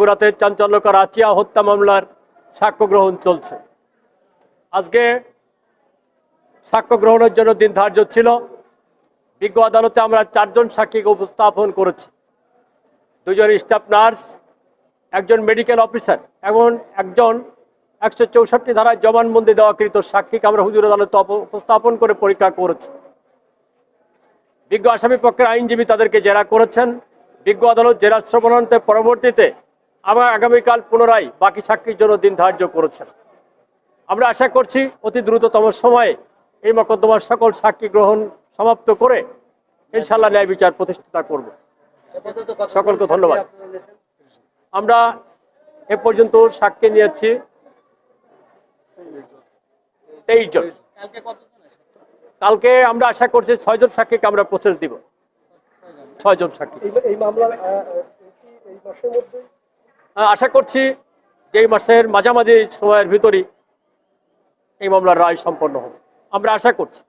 গুরাতে চাঞ্চল্যকর আচিয়া হত্যা মামলার সাক্ষ্য গ্রহণ চলছে। আজকে সাক্ষ্য গ্রহণের জন্য দিন ধার্য ছিল। বিজ্ঞ আদালতে আমরা চারজন সাক্ষীকে উপস্থাপন করেছি। দুজন স্টাফ নার্স, একজন মেডিকেল অফিসার এবং একজন একশো চৌষট্টি ধারায় জবানবন্দি দেওয়াকৃত সাক্ষীকে আমরা হুজুর আদালতে উপস্থাপন করে পরীক্ষা করেছি। বিজ্ঞ আসামি পক্ষের আইনজীবী তাদেরকে জেরা করেছেন। বিজ্ঞ আদালত জেরা শ্রবণান্তে পরবর্তীতে আবার আগামীকাল পুনরায় বাকি সাক্ষীর জন্য দিন ধার্য করেছেন। আমরা আশা করছি অতি দ্রুততম সময়ে এই মকদ্দমার সকল সাক্ষী গ্রহণ সমাপ্ত করে ইনশাল্লাহ ন্যায় বিচার প্রতিষ্ঠা করব। সকলকে ধন্যবাদ। আমরা এ পর্যন্ত সাক্ষী নিয়েছি তেইশ জন। কালকে আমরা আশা করছি ছয়জন সাক্ষীকে আমরা প্রসেস দিব। ছয়জন সাক্ষী। এই মামলার আশা করছি যে এই মাসের মাঝামাঝি সময়ের ভিতরই এই মামলার রায় সম্পন্ন হবে। আমরা আশা করছি।